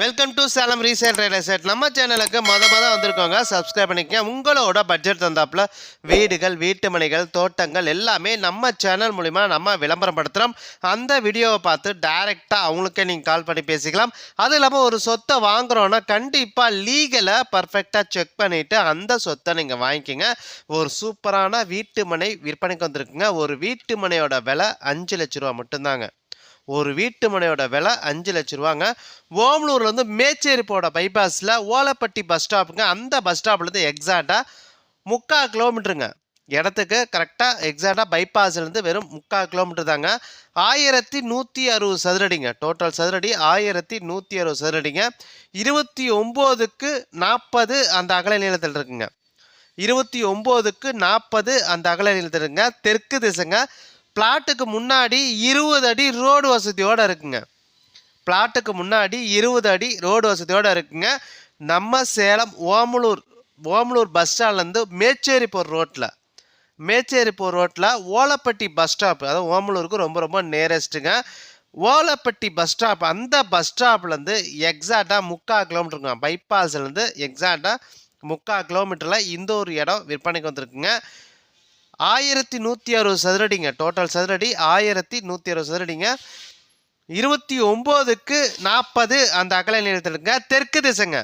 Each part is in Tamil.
Welcome to Salem resale real estate நம்ம சேனலுக்கு மொத மொதல் வந்திருக்கோங்க சப்ஸ்கிரைப் பண்ணிக்கங்க. உங்களோட பட்ஜெட் தந்தாப்புல வீடுகள் வீட்டு மனைகள் தோட்டங்கள் எல்லாமே நம்ம சேனல் மூலிமா நம்ம விளம்பரம் படுத்துகிறோம் அந்த வீடியோவை பார்த்து டைரெக்டாக அவங்களுக்கே நீங்கள் கால் பண்ணி பேசிக்கலாம். அது இல்லாமல் ஒரு சொத்தை வாங்குறோன்னா கண்டிப்பாக லீகலை பர்ஃபெக்டாக செக் பண்ணிவிட்டு அந்த சொத்தை நீங்கள் வாங்கிக்கோங்க. ஒரு சூப்பரான வீட்டு மனை விற்பனைக்கு வந்திருக்குங்க. ஒரு வீட்டு மனையோட விலை அஞ்சு லட்ச ரூபா மட்டும்தாங்க. ஒரு வீட்டு மனையோட விலை அஞ்சு லட்ச ரூபாங்க. ஓமலூர்லேருந்து மேச்சேரி போட பைபாஸில் ஓலப்பட்டி பஸ் ஸ்டாப்புங்க அந்த பஸ் ஸ்டாப்லேருந்து எக்ஸாக்டாக முக்கால் கிலோமீட்டருங்க இடத்துக்கு கரெக்டாக எக்ஸாக்டாக பைபாஸ்லேருந்து வெறும் முக்கால் கிலோமீட்டர் தாங்க. ஆயிரத்தி நூற்றி அறுபது சதுரடிங்க. டோட்டல் சதுரடி ஆயிரத்தி நூற்றி அறுபது சதுரடிங்க. இருபத்தி ஒம்போதுக்கு நாற்பது அந்த அகல நீளத்தில் இருக்குங்க. இருபத்தி ஒம்போதுக்கு நாற்பது அந்த அகல நீளத்தில் இருக்குங்க. தெற்கு திசைங்க. பிளாட்டுக்கு முன்னாடி இருபது அடி ரோடு வசதியோடு இருக்குங்க. பிளாட்டுக்கு முன்னாடி இருபது அடி ரோடு வசதியோடு இருக்குங்க. நம்ம சேலம் ஓமலூர் ஓமலூர் பஸ் ஸ்டாண்ட்லேருந்து மேச்சேரி போகிற ரோட்டில் மேச்சேரி போகிற ரோட்டில் ஓலப்பட்டி பஸ் ஸ்டாப் அதாவது ஓமலூருக்கு ரொம்ப ரொம்ப நேரஸ்ட்டுங்க ஓலப்பட்டி பஸ் ஸ்டாப் அந்த பஸ் ஸ்டாப்லேருந்து எக்ஸாக்டாக முக்கால் கிலோமீட்டருங்க பைபாஸ்லேருந்து எக்ஸாக்டாக முக்கால் கிலோமீட்டரில் இந்த ஒரு இடம் விற்பனைக்கு வந்திருக்குங்க. ஆயிரத்தி நூற்றி அறுபது சதுரடிங்க. டோட்டல் சதுரடி ஆயிரத்தி நூற்றி அறுபது சதுரடிங்க. இருபத்தி ஒம்போதுக்கு நாற்பது அந்த அகல நீளத்தில் தெற்கு திசைங்க.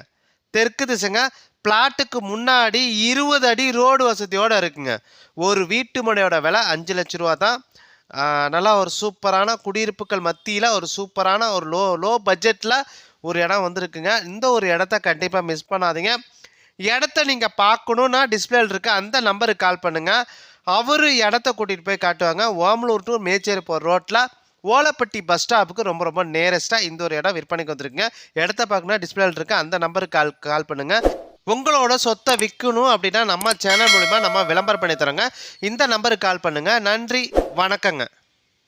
தெற்கு திசைங்க. பிளாட்டுக்கு முன்னாடி இருபது அடி ரோடு வசதியோடு இருக்குங்க. ஒரு வீட்டு மனையோட விலை அஞ்சு லட்ச ரூபா தான். நல்லா ஒரு சூப்பரான குடியிருப்புகள் மத்தியில் ஒரு சூப்பரான ஒரு லோ லோ பட்ஜெட்டில் ஒரு இடம் வந்திருக்குங்க. இந்த ஒரு இடத்த கண்டிப்பாக மிஸ் பண்ணாதீங்க. இடத்த நீங்கள் பார்க்கணுன்னா டிஸ்பிளேல இருக்க அந்த நம்பருக்கு கால் பண்ணுங்கள் அவர் இடத்த கூட்டிகிட்டு போய் காட்டுவாங்க. ஓமலூர் டு மேச்சேரி போகிற ரோட்டில் ஓலப்பட்டி பஸ் ஸ்டாப்புக்கு ரொம்ப ரொம்ப நேரஸ்ட்டாக இந்த ஒரு இடம் விற்பனைக்கு வந்திருக்குங்க. இடத்த பார்க்கணுன்னா டிஸ்பிளேல இருக்க அந்த நம்பருக்கு கால் கால் பண்ணுங்கள் உங்களோட சொத்தை விற்கணும் அப்படின்னா நம்ம சேனல் மூலிமா நம்ம விளம்பரம் பண்ணி தரோங்க. இந்த நம்பருக்கு கால் பண்ணுங்கள் நன்றி வணக்கங்க.